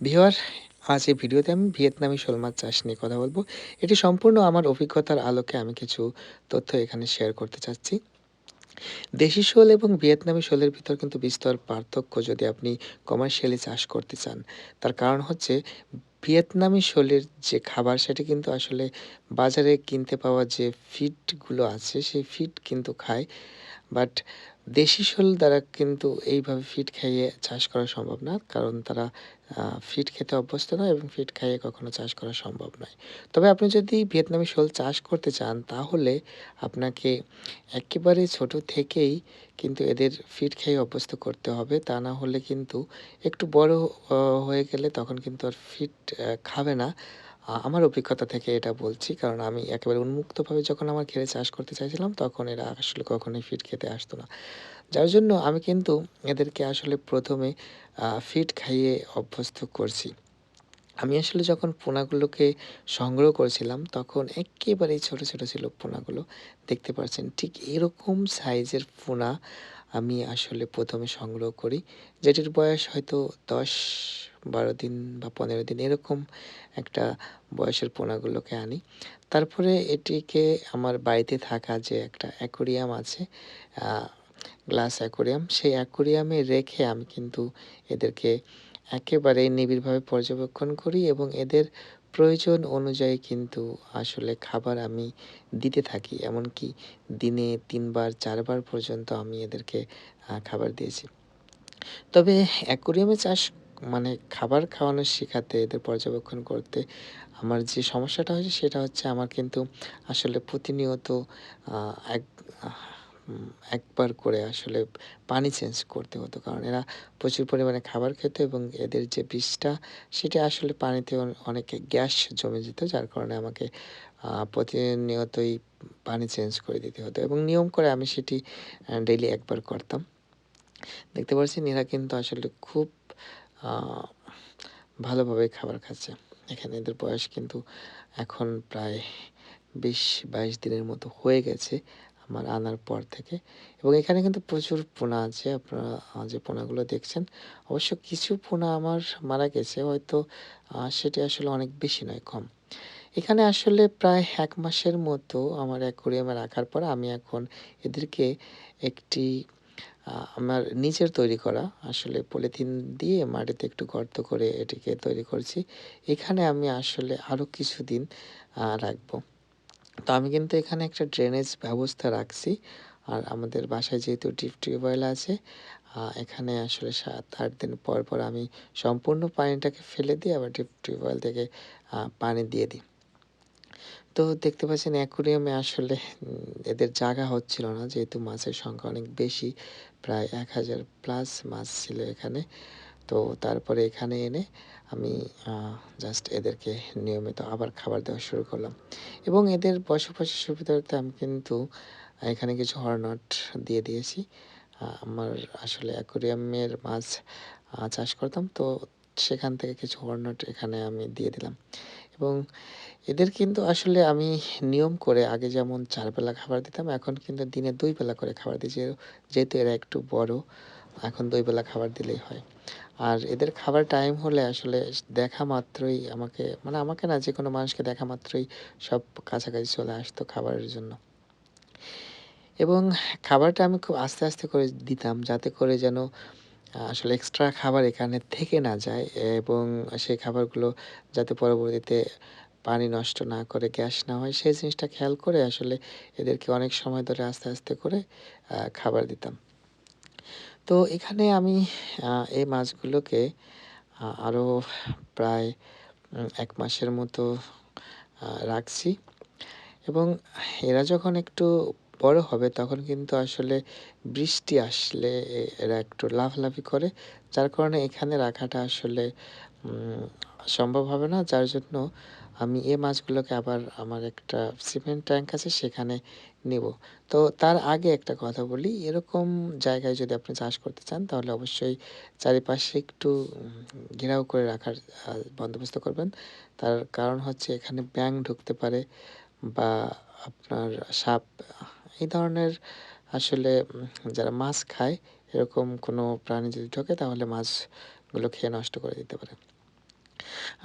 ভিওয়ার আজ এই ভিডিওতে আমি ভিয়েতনামি শোল মাছ চাষ নিয়ে কথা বলব। এটি সম্পূর্ণ আমার অভিজ্ঞতার আলোকে আমি কিছু তথ্য এখানে শেয়ার করতে চাচ্ছি। দেশি শোল এবং ভিয়েতনামি শোলের ভিতর কিন্তু বিস্তর পার্থক্য যদি আপনি কমার্শিয়ালি চাষ করতে চান। তার কারণ হচ্ছে, ভিয়েতনামি শোলের যে খাবার, সেটি কিন্তু আসলে বাজারে কিনতে পাওয়া যে ফিডগুলো আছে, সেই ফিড কিন্তু খায় বাট দেশি শোল দ্বারা কিন্তু এইভাবে ফিট খাইয়ে চাষ করা সম্ভব না। কারণ তারা ফিট খেতে অভ্যস্ত নয় এবং ফিট খাইয়ে কখনো চাষ করা সম্ভব নয়। তবে আপনি যদি ভিয়েতনামি শোল চাষ করতে চান, তাহলে আপনাকে একেবারে ছোট থেকেই কিন্তু এদের ফিট খাইয়ে অভ্যস্ত করতে হবে। তা না হলে কিন্তু একটু বড় হয়ে গেলে তখন কিন্তু আর ফিট খাবে না। আমার অভিজ্ঞতা থেকে এটা বলছি। কারণ আমি একেবারে উন্মুক্তভাবে যখন আমার ঘেরে চাষ করতে চাইছিলাম, তখন এরা আসলে কখনোই ফিড খেতে আসতো না। যার জন্য আমি কিন্তু এদেরকে আসলে প্রথমে ফিড খাইয়ে অভ্যস্ত করছি। আমি আসলে যখন পোনাগুলোকে সংগ্রহ করেছিলাম, তখন একেবারেই ছোট ছোট ছিল পোনাগুলো। দেখতে পাচ্ছেন ঠিক এরকম সাইজের পোনা আমি আসলে প্রথমে সংগ্রহ করি, যেটির বয়স হয়তো দশ বারো দিন বা পনেরো দিন এরকম একটা বয়সের পোনাগুলোকে আনি। তারপরে এটিকে আমার বাড়িতে থাকা যে একটা অ্যাকোরিয়াম আছে গ্লাস অ্যাকোরিয়াম, সেই অ্যাকোরিয়ামে রেখে আমি কিন্তু এদেরকে একেবারে নিবিড়ভাবে পর্যবেক্ষণ করি এবং এদের প্রয়োজন অনুযায়ী কিন্তু আসলে খাবার আমি দিতে থাকি। এমনকি দিনে তিনবার, চারবার পর্যন্ত আমি এদেরকে খাবার দিয়েছি। তবে অ্যাকোরিয়ামে চাষ মানে খাবার খাওয়ানো শেখাতে, এদের পর্যবেক্ষণ করতে, আমার যে সমস্যাটা হয়েছে সেটা হচ্ছে আমার কিন্তু আসলে প্রতিনিয়ত এক একবার করে আসলে পানি চেঞ্জ করতে হতো। কারণ এরা প্রচুর পরিমাণে খাবার খেত এবং এদের যে বিষটা, সেটা আসলে পানিতে অনেক গ্যাস জমে যেত, যার কারণে আমাকে প্রতিনিয়তই পানি চেঞ্জ করে দিতে হতো এবং নিয়ম করে আমি সেটি ডেইলি একবার করতাম। দেখতে পাচ্ছেন এরা কিন্তু আসলে খুব ভালোভাবে খাবার খাচ্ছে। এখানে এদের বয়স কিন্তু এখন প্রায় বিশ, বাইশ দিনের মতো হয়ে গেছে আমার আনার পর থেকে। এবং এখানে কিন্তু প্রচুর পোনা আছে। আপনারা যে পোনাগুলো দেখছেন, অবশ্য কিছু পোনা আমার মারা গেছে, হয়তো সেটি আসলে অনেক বেশি নয়, কম। এখানে আসলে প্রায় এক মাসের মতো আমার অ্যাকোরিয়ামে রাখার পর আমি এখন এদেরকে একটি আমার নিজের তৈরি করা, আসলে পলিথিন দিয়ে মাটিতে একটু গর্ত করে এটিকে তৈরি করছি। এখানে আমি আসলে আরও কিছুদিন রাখব। তো আমি কিন্তু এখানে একটা ড্রেনেজ ব্যবস্থা রাখছি। আর আমাদের বাসায় যেহেতু ডিপ টিউবওয়েল আছে এখানে আসলে সাত আট দিন পর পর আমি সম্পূর্ণ পানিটাকে ফেলে দিই আবার ডিপ টিউবওয়েল থেকে পানি দিয়ে দিই। তো দেখতে পাচ্ছেন অ্যাকুরিয়ামে আসলে এদের জায়গা হচ্ছিল না। যেহেতু মাছের সংখ্যা অনেক বেশি, প্রায় এক হাজার প্লাস মাছ ছিল এখানে। তো তারপরে এখানে এনে আমি জাস্ট এদেরকে নিয়মিত আবার খাবার দেওয়া শুরু করলাম। এবং এদের বসবাসের সুবিধার্থে আমি কিন্তু এখানে কিছু হরনট দিয়ে দিয়েছি। আমার আসলে অ্যাকুরিয়ামের মাছ চাষ করতাম। তো সেখান থেকে কিছু হরনট এখানে আমি দিয়ে দিলাম। এবং এদের কিন্তু আসলে আমি নিয়ম করে আগে যেমন চার বেলা খাবার দিতাম, এখন কিন্তু দিনে দুই বেলা করে খাবার দিই, যেহেতু এরা একটু বড়, এখন দুই বেলা খাবার দিলেই হয়। আর এদের খাবার টাইম হলে আসলে দেখা মাত্রই আমাকে মানে আমাকে না যে কোনো মানুষকে দেখা মাত্রই সব কাছাকাছি চলে আসতো খাবারের জন্য। এবং খাবারটা আমি খুব আস্তে আস্তে করে দিতাম, যাতে করে যেন, আসলে এক্সট্রা খাবার এখানে থেকে না যায় এবং সেই খাবারগুলো যাতে পরবর্তীতে পানি নষ্ট না করে গ্যাস না হয়, সেই জিনিসটা খেয়াল করে আসলে এদেরকে অনেক সময় ধরে আস্তে আস্তে করে খাবার দিতাম। তো এখানে আমি এই মাছগুলোকে আরও প্রায় এক মাসের মতো রাখছি। এবং এরা যখন একটু বড় হবে তখন কিন্তু আসলে বৃষ্টি আসলে এরা একটু লাফলাফি করে, যার কারণে এখানে রাখাটা আসলে সম্ভব হবে না। যার জন্য আমি এ মাছগুলোকে আবার আমার একটা সিমেন্ট ট্যাঙ্ক আছে সেখানে নেব। তো তার আগে একটা কথা বলি, এরকম জায়গায় যদি আপনি চাষ করতে চান, তাহলে অবশ্যই চারিপাশে একটু ঘেরাও করে রাখার বন্দোবস্ত করবেন। তার কারণ হচ্ছে এখানে ব্যাং ঢুকতে পারে বা আপনার সাপ, এই ধরনের আসলে যারা মাছ খায়, এরকম কোনো প্রাণী যদি ঢোকে, তাহলে মাছগুলো খেয়ে নষ্ট করে দিতে পারে।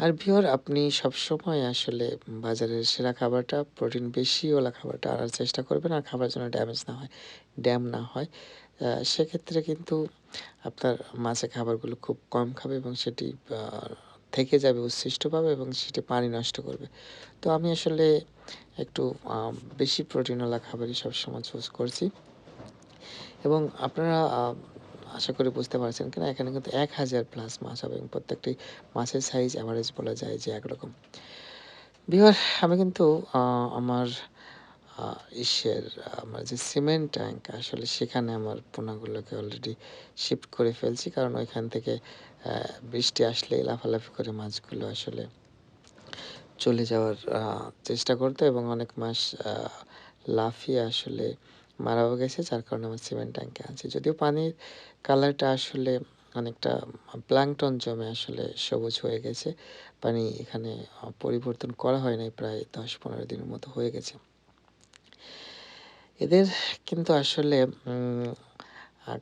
আর ভিউয়ার, আপনি সবসময় আসলে বাজারের সেরা খাবারটা, প্রোটিন বেশিওয়ালা খাবারটা আনার চেষ্টা করবেন আর খাবার যেন ড্যামেজ না হয় ড্যাম না হয়। সেক্ষেত্রে কিন্তু আপনার মাছে খাবারগুলো খুব কম খাবে এবং সেটি থেকে যাবে, উচ্ছিষ্ট পাবে এবং সেটি পানি নষ্ট করবে। তো আমি আসলে একটু বেশি প্রোটিনওয়ালা খাবারই সবসময় চুজ করছি। এবং আপনারা আশা করি বুঝতে পারছেন কিনা এখানে কিন্তু এক হাজার প্লাস মাছ হবে এবং প্রত্যেকটি মাছের সাইজ অ্যাভারেজ বলা যায় যে একরকম। বিহার আমি কিন্তু আমার ইসের আমার যে সিমেন্ট ট্যাঙ্ক আসলে সেখানে আমার পোনাগুলোকে অলরেডি শিফট করে ফেলছি। কারণ ওইখান থেকে বৃষ্টি আসলে লাফালাফি করে মাছগুলো আসলে চলে যাওয়ার চেষ্টা করতো এবং অনেক আহ, লাফিয়ে আসলে মারাও গেছে, যার কারণে আমার সিমেন্ট ট্যাঙ্কে আছে। যদিও পানির কালারটা আসলে অনেকটা প্লাংটন জমে আসলে সবুজ হয়ে গেছে, পানি এখানে পরিবর্তন করা হয় নাই, প্রায় দশ পনেরো দিনের মতো হয়ে গেছে। এদের কিন্তু আসলে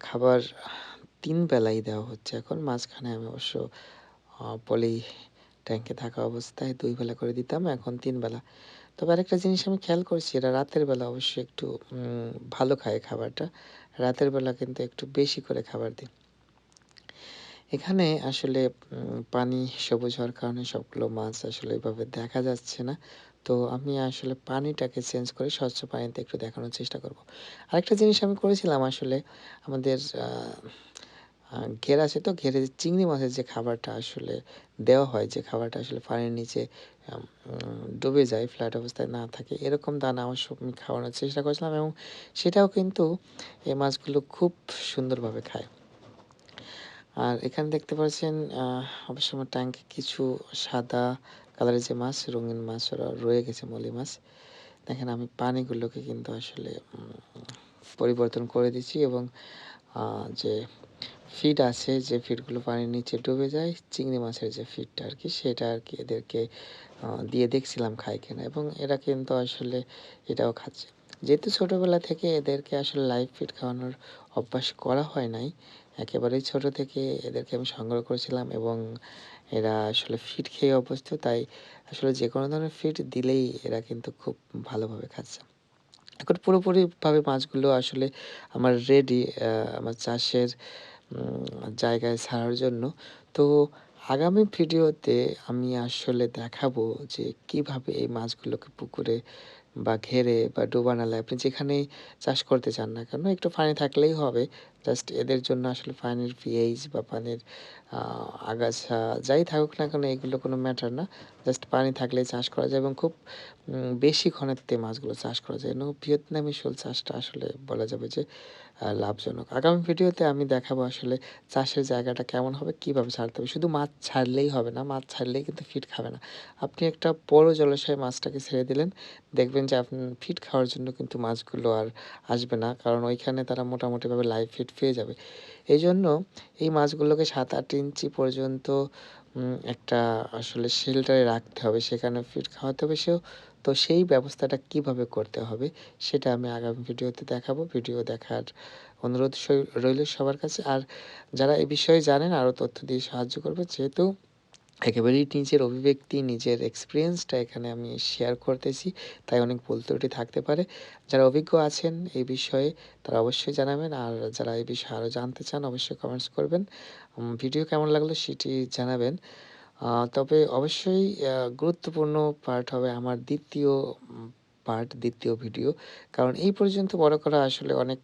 খাবার তিন বেলাই দেওয়া হচ্ছে এখন। মাঝখানে আমি অবশ্য পলি ট্যাঙ্কে থাকা অবস্থায় দুই বেলা করে দিতাম, এখন তিন বেলা। তবে আরেকটা জিনিস আমি খেয়াল করছি, এরা রাতের বেলা অবশ্যই একটু ভালো খায় খাবারটা। রাতের বেলা কিন্তু একটু বেশি করে খাবার দিই এখানে আসলে পানি, সবুজ হওয়ার কারণে সবগুলো মাছ আসলে এভাবে দেখা যাচ্ছে না। তো আমি আসলে পানিটাকে চেঞ্জ করে স্বচ্ছ পানিতে একটু দেখানোর চেষ্টা করব। আরেকটা জিনিস আমি করেছিলাম আসলে, আমাদের ঘের আছে তো, ঘেরে যে চিংড়ি মাছের যে খাবারটা আসলে দেওয়া হয়, যে খাবারটা আসলে পানির নিচে ডুবে যায় ফ্ল্যাট অবস্থায় না থাকে, এরকম দানা আমার আমি খাওয়ানোর চেষ্টা করেছিলাম এবং সেটাও কিন্তু এই মাছগুলো খুব সুন্দরভাবে খায়। আর এখানে দেখতে পাচ্ছেন অবশ্য আমার ট্যাঙ্কে কিছু সাদা কালারের যে মাছ, রঙিন মাছ, ওরা রয়ে গেছে, মলি মাছ। দেখেন আমি পানিগুলোকে কিন্তু আসলে পরিবর্তন করে দিচ্ছি এবং যে ফিড আছে, যে ফিডগুলো পানির নিচে ডুবে যায়, চিংড়ি মাছের যে ফিডটা আর কি সেটা আর কি এদেরকে দিয়ে দেখছিলাম খায় কিনা এবং এরা কিন্তু আসলে এটাও খাচ্ছে। যেহেতু ছোটোবেলা থেকে এদেরকে আসলে লাইভ ফিড খাওয়ানোর অভ্যাস করা হয় নাই, একেবারেই ছোট থেকে এদেরকে আমি সংগ্রহ করেছিলাম এবং এরা আসলে ফিড খেয়ে অভ্যস্ত, তাই আসলে যে কোনো ধরনের ফিড দিলেই এরা কিন্তু খুব ভালোভাবে খাচ্ছে। এখন পুরোপুরিভাবে মাছগুলো আসলে আমার রেডি আমার চাষের জায়গায় ছাড়ার জন্য। তো আগামী ভিডিওতে আমি আসলে দেখাবো যে কীভাবে এই মাছগুলোকে পুকুরে বা ঘেরে বা ডোবা নালায় আপনি যেখানেই চাষ করতে চান না কেন, একটু পানি থাকলেই হবে। জাস্ট এদের জন্য আসলে পানির পিএইচ বা পানির আগাছা যাই থাকুক না কেন এগুলো কোনো ম্যাটার না। জাস্ট পানি থাকলেই চাষ করা যায় এবং খুব বেশি ঘনত্বে মাছগুলো চাষ করা যায়। এবং ভিয়েতনামি শোল চাষটা আসলে বলা যাবে যে লাভজনক। আগামী ভিডিওতে আমি দেখাবো আসলে চাষের জায়গাটা কেমন হবে, কীভাবে ছাড়তে হবে। শুধু মাছ ছাড়লেই হবে না, মাছ ছাড়লেই কিন্তু ফিট খাবে না। আপনি একটা বড় জলাশয়ে মাছটাকে ছেড়ে দিলেন দেখবেন যে আপনি ফিট খাওয়ার জন্য কিন্তু মাছগুলো আর আসবে না। কারণ ওইখানে তারা মোটামুটিভাবে লাইভ ফিট পেয়ে যাবে। এই জন্য এই মাছগুলোকে সাত আট ইঞ্চি পর্যন্ত একটা আসলে শেল্টারে রাখতে হবে। সেখানে ফিট খাওয়াতে হবে সেও। তো সেই ব্যবস্থাটা কীভাবে করতে হবে সেটা আমি আগামী ভিডিওতে দেখাবো। ভিডিও দেখার অনুরোধ রইল সবার কাছে। আর যারা এই বিষয়ে জানেন, আরও তথ্য দিয়ে সাহায্য করবে। যেহেতু একেবারেই নিজের অভিব্যক্তি, নিজের এক্সপিরিয়েন্সটা এখানে আমি শেয়ার করতেছি, তাই অনেক ভুল ত্রুটি থাকতে পারে। যারা অভিজ্ঞ আছেন এই বিষয়ে তারা অবশ্যই জানাবেন, আর যারা এই বিষয়ে আরও জানতে চান অবশ্যই কমেন্টস করবেন। ভিডিও কেমন লাগল সেটি জানাবেন। তবে অবশ্যই গুরুত্বপূর্ণ পার্ট হবে আমার দ্বিতীয় পার্ট দ্বিতীয় ভিডিও কারণ এই পর্যন্ত বড় করা আসলে অনেক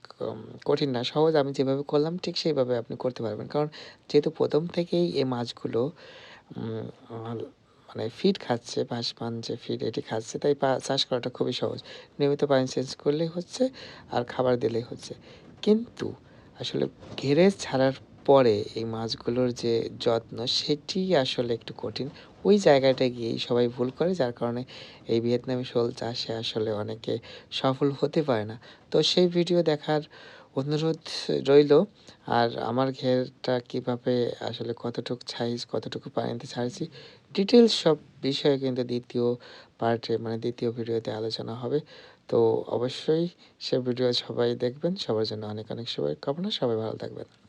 কঠিন না। সহজ আমি যেভাবে করলাম ঠিক সেইভাবে আপনি করতে পারবেন। কারণ যেহেতু প্রথম থেকেই এই মাছগুলো মানে ফিড খাচ্ছে ভাসমান যে ফিড এটি খাচ্ছে, তাই চাষ করাটা খুবই সহজ। নিয়মিত পানি চেঞ্জ করলেই হচ্ছে আর খাবার দিলেই হচ্ছে। কিন্তু আসলে ঘেরে ছাড়ার পরে এই মাছগুলোর যে যত্ন, সেটি আসলে একটু কঠিন। ওই জায়গাটায় গিয়েই সবাই ভুল করে, যার কারণে এই ভিয়েতনামি শোল চাষে আসলে অনেকে সফল হতে পারে না। তো সেই ভিডিও দেখার অনুরোধ রইল, আর আমার ঘেরটা কীভাবে আসলে কতটুকু সাইজ কতটুকু পানিতে ছাড়ছি ডিটেলস সব বিষয়ে কিন্তু দ্বিতীয় পার্টে মানে দ্বিতীয় ভিডিওতে আলোচনা হবে। তো অবশ্যই সে ভিডিও সবাই দেখবেন। সবার জন্য অনেক অনেক শুভকামনা। সবাই ভালো থাকবেন।